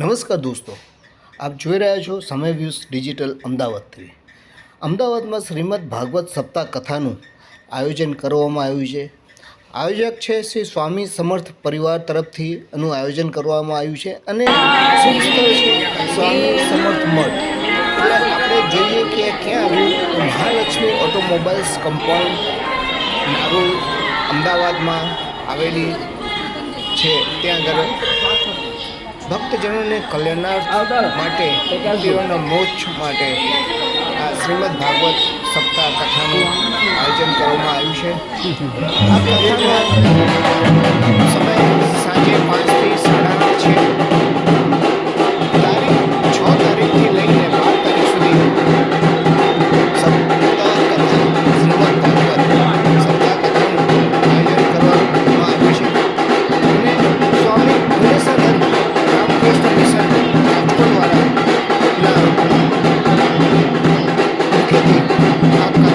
નમસ્કાર દોસ્તો, આપ જોઈ રહ્યા છો સમય વ્યૂઝ ડિજિટલ અમદાવાદથી અમદાવાદમાં શ્રીમદ ભાગવત સપ્તાહ કથાનું આયોજન કરવામાં આવ્યું છે. આયોજક છે શ્રી સ્વામી સમર્થ પરિવાર તરફથી એનું આયોજન કરવામાં આવ્યું છે અને સ્વામી સમર્થ મઠ. આપણે જોઈએ કે ક્યાં આવ્યું મહાલક્ષ્મી ઓટોમોબાઈલ્સ કમ્પાઉન્ડ મારું અમદાવાદમાં આવેલી છે. ત્યાં આગળ ભક્તજનોને કલ્યાણાર્થ માટે ભક્તિઓના મોક્ષ માટે આ શ્રીમદ ભાગવત સપ્તાહ કથાનું આયોજન કરવામાં આવ્યું છે. આ કથાનો સમય સાંજે Música